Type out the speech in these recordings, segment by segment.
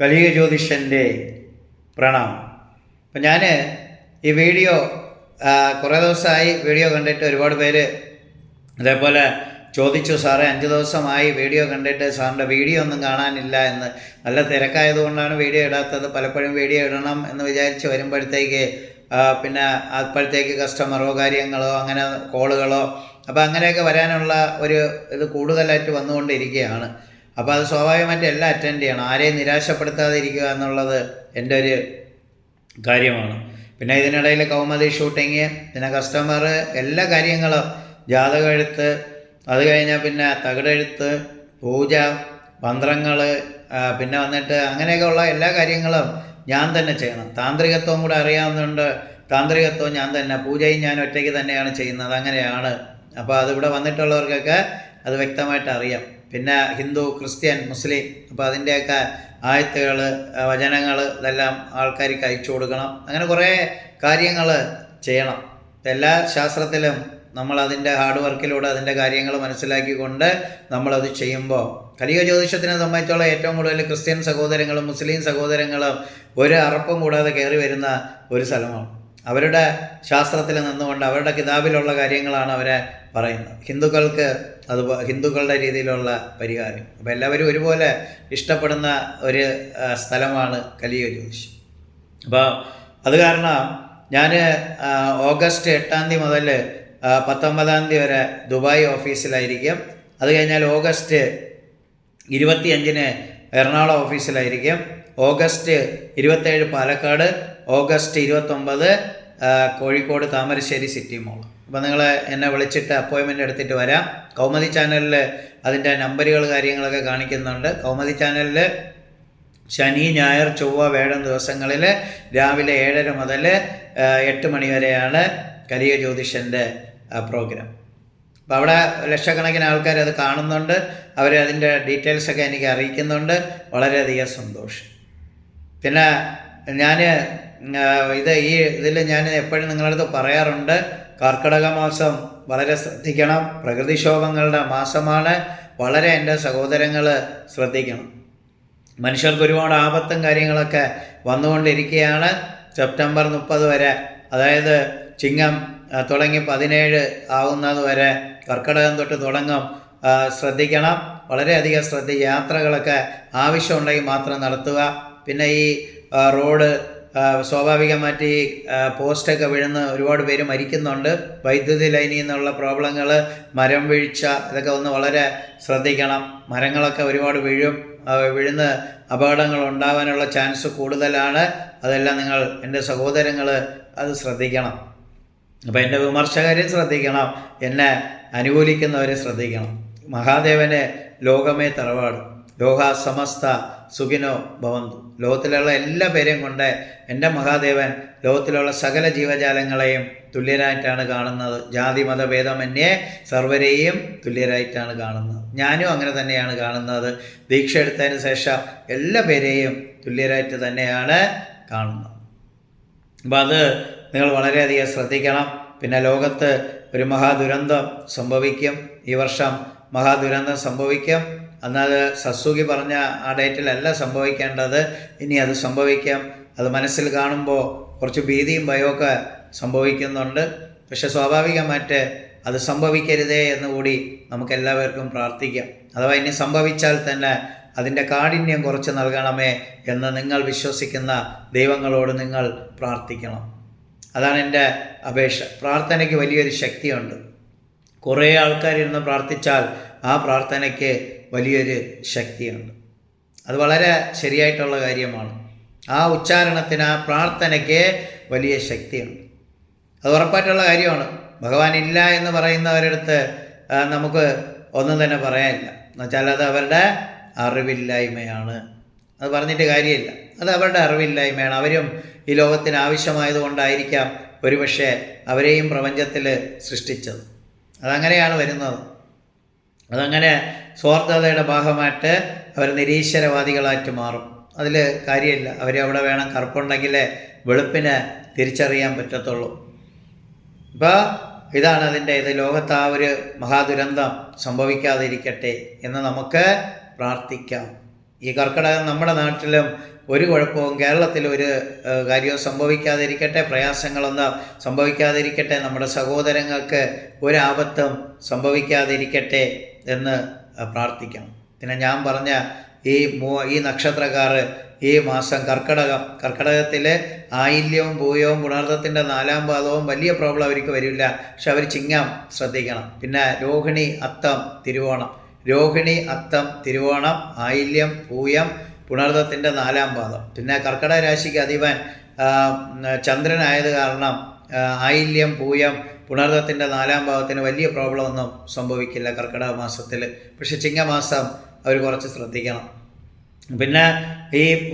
കലിക ജ്യോതിഷന്റെ പ്രണാമം. അപ്പം ഞാൻ ഈ വീഡിയോ കുറേ ദിവസമായി വീഡിയോ കണ്ടിട്ട് ഒരുപാട് പേര് അതേപോലെ ചോദിച്ചു സാറേ അഞ്ച് ദിവസമായി വീഡിയോ കണ്ടിട്ട് സാറിന്റെ വീഡിയോ ഒന്നും കാണാനില്ല എന്ന് നല്ല തിരക്കായതുകൊണ്ടാണ് വീഡിയോ ഇടാത്തത്. പലപ്പോഴും വീഡിയോ ഇടണം എന്ന് വിചാരിച്ച് വരുമ്പോഴത്തേക്ക് പിന്നെ അപ്പോഴത്തേക്ക് കസ്റ്റമറോ കാര്യങ്ങളോ അങ്ങനെ കോളുകളോ അപ്പോൾ അങ്ങനെയൊക്കെ വരാനുള്ള ഒരു ഇത് കൂടുതലായിട്ട് വന്നുകൊണ്ടിരിക്കുകയാണ്. അപ്പോൾ അത് സ്വാഭാവികമായിട്ട് എല്ലാം അറ്റൻഡ് ചെയ്യണം. ആരെയും നിരാശപ്പെടുത്താതിരിക്കുക എന്നുള്ളത് എന്റെ ഒരു കാര്യമാണ്. പിന്നെ ഇതിനിടയിൽ കൗമതി ഷൂട്ടിങ് പിന്നെ കസ്റ്റമർ എല്ലാ കാര്യങ്ങളും ജാതകം എഴുത്ത് അത് കഴിഞ്ഞാൽ പിന്നെ തകിടെഴുത്ത് പൂജ മന്ത്രങ്ങൾ പിന്നെ വന്നിട്ട് അങ്ങനെയൊക്കെ ഉള്ള എല്ലാ കാര്യങ്ങളും ഞാൻ തന്നെ ചെയ്യണം. താന്ത്രികത്വം കൂടെ അറിയാവുന്നതുകൊണ്ട് താന്ത്രികത്വം ഞാൻ തന്നെ പൂജയും ഞാൻ ഒറ്റയ്ക്ക് തന്നെയാണ് ചെയ്യുന്നത്. അങ്ങനെയാണ്. അപ്പോൾ അതിവിടെ വന്നിട്ടുള്ളവർക്കൊക്കെ അത് വ്യക്തമായിട്ട് അറിയാം. പിന്നെ ഹിന്ദു ക്രിസ്ത്യൻ മുസ്ലിം അപ്പോൾ അതിന്റെയൊക്കെ ആയത്തുകൾ വചനങ്ങൾ ഇതെല്ലാം ആൾക്കാർക്ക് അയച്ചു കൊടുക്കണം. അങ്ങനെ കുറേ കാര്യങ്ങൾ ചെയ്യണം. എല്ലാ ശാസ്ത്രത്തിലും നമ്മൾ അതിന്റെ ഹാർഡ് വർക്കിലൂടെ അതിന്റെ കാര്യങ്ങൾ മനസ്സിലാക്കിക്കൊണ്ട് നമ്മളത് ചെയ്യുമ്പോൾ കലിക ജ്യോതിഷത്തിനെ സംബന്ധിച്ചുള്ള ഏറ്റവും കൂടുതൽ ക്രിസ്ത്യൻ സഹോദരങ്ങളും മുസ്ലിം സഹോദരങ്ങളും ഒരു അറപ്പും കൂടാതെ കയറി വരുന്ന ഒരു സ്ഥലമാണ്. അവരുടെ ശാസ്ത്രത്തിൽ നിന്നുകൊണ്ട് അവരുടെ കിതാബിലുള്ള കാര്യങ്ങളാണ് അവരെ പറയുന്നത്. ഹിന്ദുക്കൾക്ക് അത് ഹിന്ദുക്കളുടെ രീതിയിലുള്ള പരിഹാരം. അപ്പോൾ എല്ലാവരും ഒരുപോലെ ഇഷ്ടപ്പെടുന്ന ഒരു സ്ഥലമാണ് കലിയ ജ്യോതിഷ്. അപ്പോൾ അത് കാരണം ഞാൻ ഓഗസ്റ്റ് എട്ടാം തീയതി മുതൽ പത്തൊമ്പതാം തീയതി വരെ ദുബായ് ഓഫീസിലായിരിക്കും. അത് കഴിഞ്ഞാൽ ഓഗസ്റ്റ് ഇരുപത്തിയഞ്ചിന് എറണാകുളം ഓഫീസിലായിരിക്കും. ഓഗസ്റ്റ് ഇരുപത്തേഴ് പാലക്കാട് ഓഗസ്റ്റ് ഇരുപത്തൊമ്പത് കോഴിക്കോട് താമരശ്ശേരി സിറ്റി മോൾ അപ്പോൾ നിങ്ങൾ എന്നെ വിളിച്ചിട്ട് അപ്പോയിൻമെന്റ് എടുത്തിട്ട് വരാം. കൗമദി ചാനലിൽ അതിന്റെ നമ്പറുകൾ കാര്യങ്ങളൊക്കെ കാണിക്കുന്നുണ്ട്. കൗമദി ചാനലിൽ ശനി ഞായർ ചൊവ്വ വേഴം ദിവസങ്ങളിൽ രാവിലെ ഏഴര മുതൽ എട്ട് മണി വരെയാണ് ജ്യോതിഷന്റെ പ്രോഗ്രാം. അപ്പോൾ അവിടെ ലക്ഷക്കണക്കിന് ആൾക്കാർ അത് കാണുന്നുണ്ട്. അവർ അതിന്റെ ഡീറ്റെയിൽസൊക്കെ എനിക്ക് അറിയിക്കുന്നുണ്ട്. വളരെയധികം സന്തോഷം. പിന്നെ ഞാൻ ഇത് ഈ ഇതിൽ ഞാൻ എപ്പോഴും നിങ്ങളടുത്ത് പറയാറുണ്ട് കർക്കിടക മാസം വളരെ ശ്രദ്ധിക്കണം പ്രകൃതിക്ഷോഭങ്ങളുടെ മാസമാണ് വളരെ എന്റെ സഹോദരങ്ങൾ ശ്രദ്ധിക്കണം. മനുഷ്യർക്ക് ഒരുപാട് ആപത്തും കാര്യങ്ങളൊക്കെ വന്നുകൊണ്ടിരിക്കുകയാണ്. സെപ്റ്റംബർ മുപ്പത് വരെ അതായത് ചിങ്ങം തുടങ്ങി പതിനേഴ് ആവുന്നത് വരെ കർക്കിടകം തൊട്ട് തുടങ്ങും ശ്രദ്ധിക്കണം. വളരെയധികം ശ്രദ്ധ യാത്രകളൊക്കെ ആവശ്യമുണ്ടെങ്കിൽ മാത്രം നടത്തുക. പിന്നെ ഈ റോഡ് സ്വാഭാവികമായിട്ട് ഈ പോസ്റ്റൊക്കെ വീഴുന്ന ഒരുപാട് പേര് മരിക്കുന്നുണ്ട്. വൈദ്യുതി ലൈനിൽ നിന്നുള്ള പ്രോബ്ലങ്ങൾ മരം വീഴ്ച ഇതൊക്കെ ഒന്ന് വളരെ ശ്രദ്ധിക്കണം. മരങ്ങളൊക്കെ ഒരുപാട് വീഴും വീഴുന്ന അപകടങ്ങൾ ഉണ്ടാവാനുള്ള ചാൻസ് കൂടുതലാണ്. അതെല്ലാം നിങ്ങൾ എന്റെ സഹോദരങ്ങൾ അത് ശ്രദ്ധിക്കണം. അപ്പോൾ എന്റെ വിമർശകരെ ശ്രദ്ധിക്കണം. എന്നെ അനുകൂലിക്കുന്നവരെ ശ്രദ്ധിക്കണം. മഹാദേവനെ ലോകമേ തറവാട്. ലോക സമസ്ത സുഖിനോ ഭവന്തു. ലോകത്തിലുള്ള എല്ലാ പേരെയും കൊണ്ട് എന്റെ മഹാദേവൻ ലോകത്തിലുള്ള സകല ജീവജാലങ്ങളെയും തുല്യരായിട്ടാണ് കാണുന്നത്. ജാതി മതഭേദമന്യേ സർവരെയും തുല്യരായിട്ടാണ് കാണുന്നത്. ഞാനും അങ്ങനെ തന്നെയാണ് കാണുന്നത്. ദീക്ഷ എടുത്തതിന് ശേഷം എല്ലാ പേരെയും തുല്യരായിട്ട് തന്നെയാണ് കാണുന്നത്. അപ്പം അത് നിങ്ങൾ വളരെയധികം ശ്രദ്ധിക്കണം. പിന്നെ ലോകത്ത് ഒരു മഹാദുരന്തം സംഭവിക്കും. ഈ വർഷം മഹാദുരന്തം സംഭവിക്കും. എന്നാൽ സസുഖി പറഞ്ഞ ആ ഡേറ്റിലല്ല സംഭവിക്കേണ്ടത്. ഇനി അത് സംഭവിക്കാം. അത് മനസ്സിൽ കാണുമ്പോൾ കുറച്ച് ഭീതിയും ഭയമൊക്കെ സംഭവിക്കുന്നുണ്ട്. പക്ഷെ സ്വാഭാവികമായിട്ട് അത് സംഭവിക്കരുതേ എന്ന് കൂടി നമുക്കെല്ലാവർക്കും പ്രാർത്ഥിക്കാം. അഥവാ ഇനി സംഭവിച്ചാൽ തന്നെ അതിന്റെ കാഠിന്യം കുറച്ച് നൽകണമേ എന്ന് നിങ്ങൾ വിശ്വസിക്കുന്ന ദൈവങ്ങളോട് നിങ്ങൾ പ്രാർത്ഥിക്കണം. അതാണ് എന്റെ അപേക്ഷ. പ്രാർത്ഥനയ്ക്ക് വലിയൊരു ശക്തിയുണ്ട്. കുറേ ആൾക്കാരിരുന്ന് പ്രാർത്ഥിച്ചാൽ ആ പ്രാർത്ഥനയ്ക്ക് വലിയൊരു ശക്തിയുണ്ട്. അത് വളരെ ശരിയായിട്ടുള്ള കാര്യമാണ്. ആ ഉച്ചാരണത്തിന് ആ പ്രാർത്ഥനയ്ക്ക് വലിയ ശക്തിയുണ്ട്. അത് ഉറപ്പായിട്ടുള്ള കാര്യമാണ്. ഭഗവാൻ ഇല്ല എന്ന് പറയുന്നവരടുത്ത് നമുക്ക് ഒന്നും തന്നെ പറയാനില്ല. എന്നുവെച്ചാൽ അത് അവരുടെ അറിവില്ലായ്മയാണ്. അത് പറഞ്ഞിട്ട് കാര്യമില്ല. അത് അവരുടെ അറിവില്ലായ്മയാണ്. അവരും ഈ ലോകത്തിന് ആവശ്യമായതുകൊണ്ടായിരിക്കാം ഒരുപക്ഷെ അവരെയും പ്രപഞ്ചത്തിൽ സൃഷ്ടിച്ചത്. അതങ്ങനെയാണ് വരുന്നത്. അതങ്ങനെ സ്വാർത്ഥതയുടെ ഭാഗമായിട്ട് അവർ നിരീശ്വരവാദികളായിട്ട് മാറും. അതിൽ കാര്യമില്ല. അവർ അവിടെ വേണം കറുപ്പുണ്ടെങ്കിൽ വെളുപ്പിന് തിരിച്ചറിയാൻ പറ്റത്തുള്ളൂ. ഇപ്പോൾ ഇതാണ് അതിന്റെ ഇത് ലോകത്ത് ആ ഒരു മഹാദുരന്തം സംഭവിക്കാതിരിക്കട്ടെ എന്ന് നമുക്ക് പ്രാർത്ഥിക്കാം. ഈ കർക്കിടകം നമ്മുടെ നാട്ടിലും ഒരു കുഴപ്പവും കേരളത്തിൽ ഒരു കാര്യവും സംഭവിക്കാതിരിക്കട്ടെ പ്രയാസങ്ങളൊന്നും സംഭവിക്കാതിരിക്കട്ടെ നമ്മുടെ സഹോദരങ്ങൾക്ക് ഒരാപത്തും സംഭവിക്കാതിരിക്കട്ടെ എന്ന് പ്രാർത്ഥിക്കാം. പിന്നെ ഞാൻ പറഞ്ഞ ഈ മൂ ഈ നക്ഷത്രക്കാർ ഈ മാസം കർക്കടകം കർക്കടകത്തിൽ ആയില്യവും പൂയവും ഗുണാർത്ഥത്തിന്റെ നാലാം പാദവും വലിയ പ്രോബ്ലം അവർക്ക് വരില്ല. പക്ഷെ അവർ ചിങ്ങം ശ്രദ്ധിക്കണം. പിന്നെ രോഹിണി അത്തം തിരുവോണം. രോഹിണി അത്തം തിരുവോണം ആയില്യം പൂയം പുണർദത്തിന്റെ നാലാം പാദം. പിന്നെ കർക്കടക രാശിക്ക് അധിപൻ ചന്ദ്രനായത് കാരണം ആയില്യം പൂയം പുണർദത്തിന്റെ നാലാം ഭാവത്തിന് വലിയ പ്രോബ്ലം ഒന്നും സംഭവിക്കില്ല കർക്കിടക മാസത്തിൽ പക്ഷെ ചിങ്ങമാസം അവർ കുറച്ച് ശ്രദ്ധിക്കണം. പിന്നെ ഈ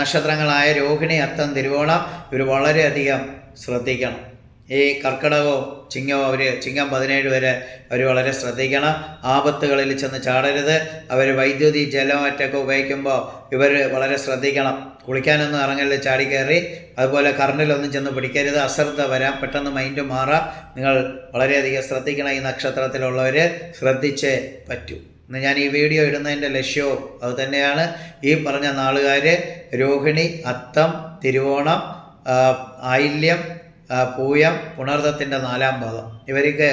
നക്ഷത്രങ്ങളായ രോഹിണി അത്തം തിരുവോണം ഇവർ വളരെയധികം ശ്രദ്ധിക്കണം. ഈ കർക്കിടകവും ചിങ്ങവും അവർ ചിങ്ങം പതിനേഴ് വരെ അവർ വളരെ ശ്രദ്ധിക്കണം. ആപത്തുകളിൽ ചെന്ന് ചാടരുത്. അവർ വൈദ്യുതി ജലം മറ്റൊക്കെ ഉപയോഗിക്കുമ്പോൾ ഇവർ വളരെ ശ്രദ്ധിക്കണം. കുളിക്കാനൊന്നും ഇറങ്ങൽ ചാടി കയറി അതുപോലെ കറണ്ടിലൊന്നും ചെന്ന് പിടിക്കരുത്. അശ്രദ്ധ വരാം. പെട്ടെന്ന് മൈൻഡ് മാറാം. നിങ്ങൾ വളരെയധികം ശ്രദ്ധിക്കണം ഈ നക്ഷത്രത്തിലുള്ളവർ ശ്രദ്ധിച്ചേ പറ്റൂ. ഇന്ന് ഞാൻ ഈ വീഡിയോ ഇടുന്നതിന്റെ ലക്ഷ്യവും അതുതന്നെയാണ് ഈ പറഞ്ഞ നാളുകാർ രോഹിണി അത്തം തിരുവോണം ആയില്യം പൂയം പുണർദത്തിന്റെ നാലാം പാദം ഇവർക്ക്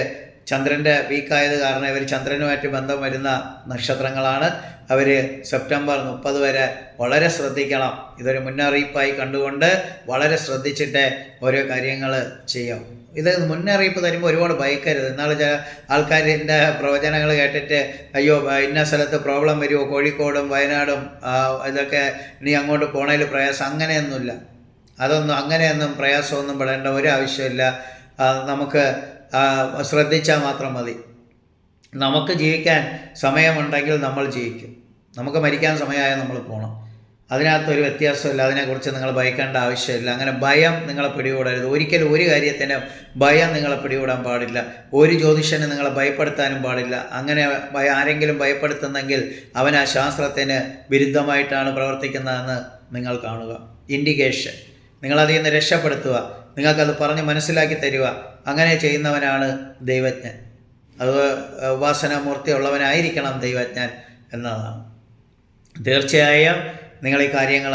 ചന്ദ്രന്റെ വീക്കായത് കാരണം ഇവർ ചന്ദ്രനുമായിട്ട് ബന്ധം വരുന്ന നക്ഷത്രങ്ങളാണ്. അവർ സെപ്റ്റംബർ മുപ്പത് വരെ വളരെ ശ്രദ്ധിക്കണം. ഇതൊരു മുന്നറിയിപ്പായി കണ്ടുകൊണ്ട് വളരെ ശ്രദ്ധിച്ചിട്ട് ഓരോ കാര്യങ്ങൾ ചെയ്യാം ഇത് മുന്നറിയിപ്പ് തരുമ്പോൾ ഒരുപാട് ഭയക്കരുത്. എന്നാൽ ചില ആൾക്കാരിന്റെ പ്രവചനങ്ങൾ കേട്ടിട്ട് അയ്യോ ഇന്ന സ്ഥലത്ത് പ്രോബ്ലം വരുമോ കോഴിക്കോടും വയനാടും ഇതൊക്കെ ഇനി അങ്ങോട്ട് പോണേൽ പ്രയാസം അങ്ങനെയൊന്നുമില്ല. അതൊന്നും അങ്ങനെയൊന്നും പ്രയാസമൊന്നും പെടേണ്ട ഒരു ആവശ്യമില്ല നമുക്ക് ശ്രദ്ധിച്ചാൽ മാത്രം മതി. നമുക്ക് ജീവിക്കാൻ സമയമുണ്ടെങ്കിൽ നമ്മൾ ജീവിക്കും. നമുക്ക് മരിക്കാൻ സമയമായാൽ നമ്മൾ പോകണം അതിനകത്തൊരു വ്യത്യാസമില്ല. അതിനെക്കുറിച്ച് നിങ്ങൾ ഭയക്കേണ്ട ആവശ്യമില്ല. അങ്ങനെ ഭയം നിങ്ങളെ പിടികൂടരുത്. ഒരിക്കലും ഒരു കാര്യത്തിന്റെ ഭയം നിങ്ങളെ പിടികൂടാൻ പാടില്ല. ഒരു ജ്യോതിഷനെ നിങ്ങളെ ഭയപ്പെടുത്താനും പാടില്ല. അങ്ങനെ ആരെങ്കിലും ഭയപ്പെടുത്തുന്നെങ്കിൽ അവൻ ആ ശാസ്ത്രത്തിന് വിരുദ്ധമായിട്ടാണ് പ്രവർത്തിക്കുന്നതെന്ന് നിങ്ങൾ കാണുക. ഇൻഡിക്കേഷൻ നിങ്ങളതിൽ നിന്ന് രക്ഷപ്പെടുത്തുക. നിങ്ങൾക്കത് പറഞ്ഞ് മനസ്സിലാക്കി തരിക. അങ്ങനെ ചെയ്യുന്നവനാണ് ദൈവജ്ഞൻ. അത് ഉപാസനാമൂർത്തി ഉള്ളവനായിരിക്കണം ദൈവജ്ഞൻ എന്നതാണ്. തീർച്ചയായും നിങ്ങൾ ഈ കാര്യങ്ങൾ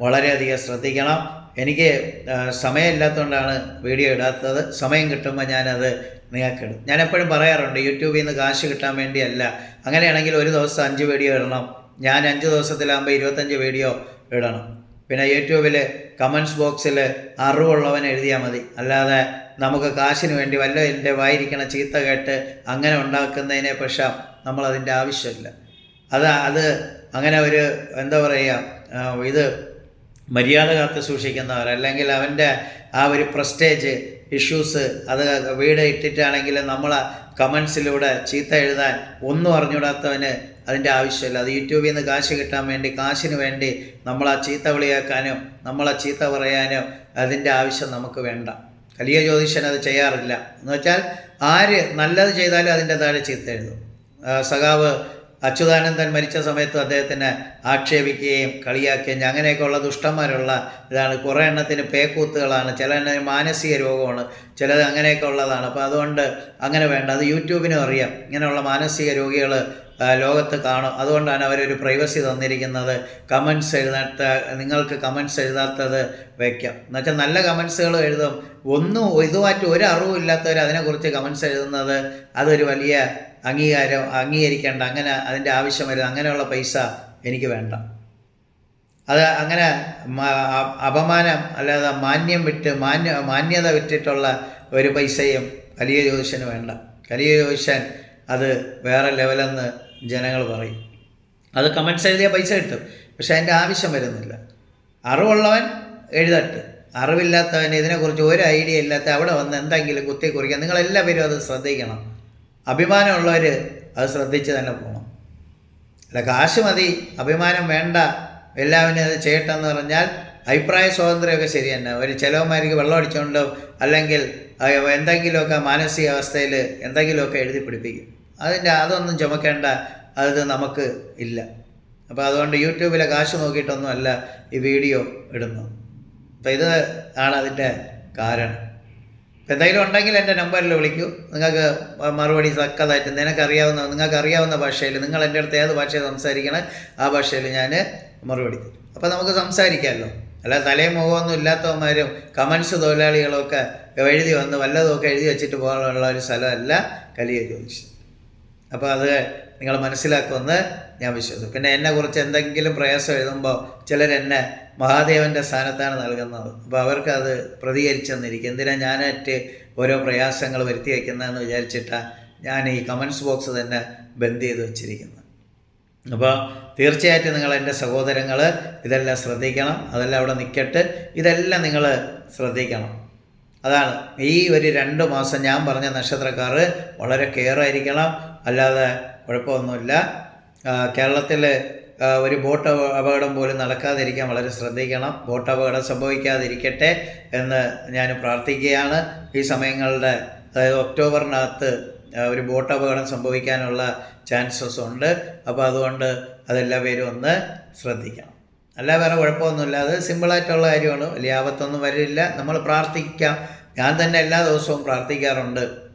വളരെയധികം ശ്രദ്ധിക്കണം. എനിക്ക് സമയമില്ലാത്തതുകൊണ്ടാണ് വീഡിയോ ഇടാത്തത്. സമയം കിട്ടുമ്പോൾ ഞാനത് നിങ്ങൾക്കിടും. ഞാൻ എപ്പോഴും പറയാറുണ്ട് യൂട്യൂബിൽ നിന്ന് കാശ് കിട്ടാൻ വേണ്ടിയല്ല. അങ്ങനെയാണെങ്കിൽ ഒരു ദിവസം അഞ്ച് വീഡിയോ ഇടണം. ഞാൻ അഞ്ച് ദിവസത്തിലാകുമ്പോൾ ഇരുപത്തഞ്ച് വീഡിയോ ഇടണം. പിന്നെ യൂട്യൂബിൽ കമൻസ് ബോക്സിൽ അറിവുള്ളവൻ എഴുതിയാൽ മതി. അല്ലാതെ നമുക്ക് കാശിന് വേണ്ടി വല്ല എന്റെ വായിരിക്കണ ചീത്ത കേട്ട് അങ്ങനെ ഉണ്ടാക്കുന്നതിനെ പക്ഷേ നമ്മളതിന്റെ ആവശ്യമില്ല. അത് അത് അങ്ങനെ ഒരു എന്താ പറയുക ഇത് മര്യാദ കാത്ത് സൂക്ഷിക്കുന്നവർ അല്ലെങ്കിൽ അവന്റെ ആ ഒരു പ്രസ്റ്റേജ് ഇഷ്യൂസ് അത് വീട് ഇട്ടിട്ടാണെങ്കിൽ നമ്മൾ കമൻസിലൂടെ ചീത്ത എഴുതാൻ ഒന്നും അറിഞ്ഞൂടാത്തവന് അതിന്റെ ആവശ്യമില്ല. അത് യൂട്യൂബിൽ നിന്ന് കാശ് കിട്ടാൻ വേണ്ടി കാശിന് വേണ്ടി നമ്മൾ ആ ചീത്ത വിളിയാക്കാനോ നമ്മളാ ചീത്ത പറയാനോ അതിന്റെ ആവശ്യം നമുക്ക് വേണ്ട. കലിയ ജ്യോതിഷൻ അത് ചെയ്യാറില്ല. എന്ന് വെച്ചാൽ ആര് നല്ലത് ചെയ്താലും അതിന്റെ താഴെ ചീത്ത എഴുതും. സഖാവ് അച്യുതാനന്ദൻ മരിച്ച സമയത്ത് അദ്ദേഹത്തിന് ആക്ഷേപിക്കുകയും കളിയാക്കുകയും. അങ്ങനെയൊക്കെയുള്ള ദുഷ്ടന്മാരുള്ള ഇതാണ്. കുറേ എണ്ണത്തിന് പേക്കൂത്തുകളാണ്. ചില എണ്ണത്തിന് മാനസിക രോഗമാണ്. ചിലത് അങ്ങനെയൊക്കെ ഉള്ളതാണ്. അപ്പോൾ അതുകൊണ്ട് അങ്ങനെ വേണ്ട. അത് യൂട്യൂബിനും അറിയാം. ഇങ്ങനെയുള്ള മാനസിക രോഗികൾ ലോകത്ത് കാണും. അതുകൊണ്ടാണ് അവരൊരു പ്രൈവസി തന്നിരിക്കുന്നത്. കമൻസ് എഴുതാത്ത നിങ്ങൾക്ക് കമൻസ് എഴുതാത്തത് വയ്ക്കാം എന്നുവെച്ചാൽ നല്ല കമൻസുകൾ എഴുതും. ഒന്നും ഇതുമായിട്ട് ഒരു അറിവും ഇല്ലാത്തവർ അതിനെക്കുറിച്ച് കമൻസ് എഴുതുന്നത് അതൊരു വലിയ അംഗീകാരം അംഗീകരിക്കേണ്ട അങ്ങനെ അതിന്റെ ആവശ്യം വരുന്നത് അങ്ങനെയുള്ള പൈസ എനിക്ക് വേണ്ട. അത് അങ്ങനെ അപമാനം അല്ലാതെ മാന്യം വിട്ട് മാന്യ മാന്യത വിട്ടിട്ടുള്ള ഒരു പൈസയും കലിയ ജ്യോതിഷന് വേണ്ട. കലിയ ജ്യോതിഷൻ അത് വേറെ ലെവലെന്ന് ജനങ്ങൾ പറയും. അത് കമൻസ് എഴുതിയ പൈസ കിട്ടും. പക്ഷെ അതിന്റെ ആവശ്യം വരുന്നില്ല. അറിവുള്ളവൻ എഴുതട്ടെ. അറിവില്ലാത്തവൻ ഇതിനെക്കുറിച്ച് ഒരു ഐഡിയ ഇല്ലാത്ത അവിടെ വന്ന് എന്തെങ്കിലും കുത്തി കുറിക്കുക നിങ്ങളെല്ലാവരും അത് ശ്രദ്ധിക്കണം. അഭിമാനമുള്ളവർ അത് ശ്രദ്ധിച്ച് തന്നെ പോകണം. അല്ല കാശ് മതി അഭിമാനം വേണ്ട എല്ലാവരും അത് ചെയ്യട്ടെന്ന് പറഞ്ഞാൽ അഭിപ്രായ സ്വാതന്ത്ര്യമൊക്കെ ശരി തന്നെ. ഒരു ചിലവന്മാർക്ക് വെള്ളം അടിച്ചുകൊണ്ടോ അല്ലെങ്കിൽ എന്തെങ്കിലുമൊക്കെ മാനസികാവസ്ഥയിൽ എന്തെങ്കിലുമൊക്കെ എഴുതി പിടിപ്പിക്കും. അതിന്റെ അതൊന്നും ചുമക്കേണ്ട അത് നമുക്ക് ഇല്ല. അപ്പോൾ അതുകൊണ്ട് യൂട്യൂബിലെ കാശ് നോക്കിയിട്ടൊന്നുമല്ല ഈ വീഡിയോ ഇടുന്നു അപ്പോൾ ഇത് ആണ് അതിന്റെ കാരണം. ഇപ്പം എന്തെങ്കിലും ഉണ്ടെങ്കിൽ എന്റെ നമ്പറിൽ വിളിക്കൂ. നിങ്ങൾക്ക് മറുപടി തക്കതായിട്ട് നിനക്കറിയാവുന്ന നിങ്ങൾക്ക് അറിയാവുന്ന ഭാഷയിൽ നിങ്ങൾ എന്റെ അടുത്ത് ഏത് ഭാഷയിൽ സംസാരിക്കണം ആ ഭാഷയിൽ ഞാൻ മറുപടി തരും. അപ്പോൾ നമുക്ക് സംസാരിക്കാമല്ലോ. അല്ല തലയും മുഖമൊന്നും ഇല്ലാത്തവന്മാരും കമൻസ് തൊഴിലാളികളൊക്കെ എഴുതി വന്ന് വല്ലതുമൊക്കെ എഴുതി വെച്ചിട്ട് പോകാനുള്ള ഒരു സ്ഥലമല്ല കലിയ ജ്യോതിഷം. അപ്പോൾ അത് നിങ്ങൾ മനസ്സിലാക്കുമെന്ന് ഞാൻ വിശ്വസിക്കുന്നു. പിന്നെ എന്നെ കുറിച്ച് എന്തെങ്കിലും പ്രയാസം എഴുതുമ്പോൾ ചിലർ എന്നെ മഹാദേവന്റെ സ്ഥാനത്താണ് നൽകുന്നത്. അപ്പോൾ അവർക്ക് അത് പ്രതികരിച്ചെന്നിരിക്കും. എന്തിനാ ഞാനായിട്ട് ഓരോ പ്രയാസങ്ങൾ വരുത്തി വയ്ക്കുന്നതെന്ന് വിചാരിച്ചിട്ടാണ് ഞാൻ ഈ കമൻസ് ബോക്സ് തന്നെ ബന്ദ് ചെയ്ത് വെച്ചിരിക്കുന്നത്. അപ്പോൾ തീർച്ചയായിട്ടും നിങ്ങൾ എന്റെ സഹോദരങ്ങൾ ഇതെല്ലാം ശ്രദ്ധിക്കണം. അതെല്ലാം അവിടെ നിൽക്കട്ട് ഇതെല്ലാം നിങ്ങൾ ശ്രദ്ധിക്കണം. അതാണ്. ഈ ഒരു രണ്ട് മാസം ഞാൻ പറഞ്ഞ നക്ഷത്രക്കാർ വളരെ കെയർ ആയിരിക്കണം. അല്ലാതെ കുഴപ്പമൊന്നുമില്ല. കേരളത്തിൽ ഒരു ബോട്ട് അപകടം പോലും നടക്കാതിരിക്കാൻ വളരെ ശ്രദ്ധിക്കണം. ബോട്ട് അപകടം സംഭവിക്കാതിരിക്കട്ടെ എന്ന് ഞാൻ പ്രാർത്ഥിക്കുകയാണ്. ഈ സമയങ്ങളുടെ അതായത് ഒക്ടോബറിനകത്ത് ഒരു ബോട്ട് അപകടം സംഭവിക്കാനുള്ള ചാൻസസ് ഉണ്ട്. അപ്പോൾ അതുകൊണ്ട് അതെല്ലാ പേരും ഒന്ന് ശ്രദ്ധിക്കണം. അല്ല വേറെ കുഴപ്പമൊന്നുമില്ല. അത് സിമ്പിളായിട്ടുള്ള കാര്യമാണ്. വലിയ ആപത്തൊന്നും വരില്ല. നമ്മൾ പ്രാർത്ഥിക്കാം. ഞാൻ തന്നെ എല്ലാ ദിവസവും പ്രാർത്ഥിക്കാറുണ്ട്.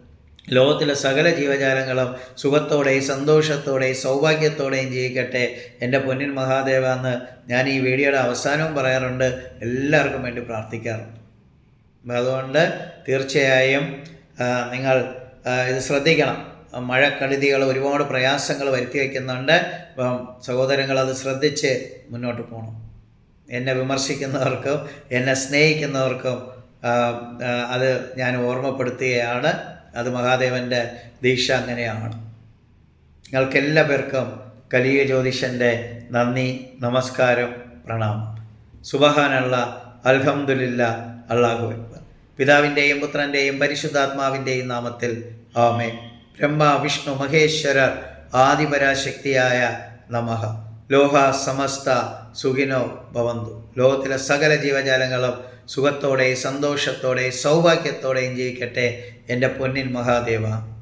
ലോകത്തിലെ സകല ജീവജാലങ്ങളും സുഖത്തോടെയും സന്തോഷത്തോടെയും സൗഭാഗ്യത്തോടെയും ജീവിക്കട്ടെ. എന്റെ പൊന്നിൻ മഹാദേവ എന്ന് ഞാൻ ഈ വീഡിയോയുടെ അവസാനവും പറയാറുണ്ട്. എല്ലാവർക്കും വേണ്ടി പ്രാർത്ഥിക്കാറുണ്ട്. അതുകൊണ്ട് തീർച്ചയായും നിങ്ങൾ ഇത് ശ്രദ്ധിക്കണം. മഴക്കെടുതികൾ ഒരുപാട് പ്രയാസങ്ങൾ വരുത്തി വയ്ക്കുന്നുണ്ട് അപ്പം സഹോദരങ്ങൾ അത് ശ്രദ്ധിച്ച് മുന്നോട്ട് പോകണം എന്നെ വിമർശിക്കുന്നവർക്കും എന്നെ സ്നേഹിക്കുന്നവർക്കും അത് ഞാൻ ഓർമ്മപ്പെടുത്തുകയാണ്. അത് മഹാദേവന്റെ ദീക്ഷ അങ്ങനെയാണ്. നിങ്ങൾക്ക് എല്ലാ പേർക്കും കലിയ ജ്യോതിഷന്റെ നന്ദി നമസ്കാരം പ്രണാമം. സുബഹാനുള്ള അൽഹംദുലില്ല അള്ളാഹു അക്ബർ. പിതാവിന്റെയും പുത്രന്റെയും പരിശുദ്ധാത്മാവിന്റെയും നാമത്തിൽ ആമേ ബ്രഹ്മ വിഷ്ണു മഹേശ്വരർ ആദിപരാശക്തിയായ നമഃ. ലോഹ സമസ്ത സുഖിനോ ഭവന്തു. ലോകത്തിലെ സകല ജീവജാലങ്ങളും സുഖത്തോടെ സന്തോഷത്തോടെ സൗഭാഗ്യത്തോടെയും ജീവിക്കട്ടെ എന്റെ പൊന്നിൻ മഹാദേവ.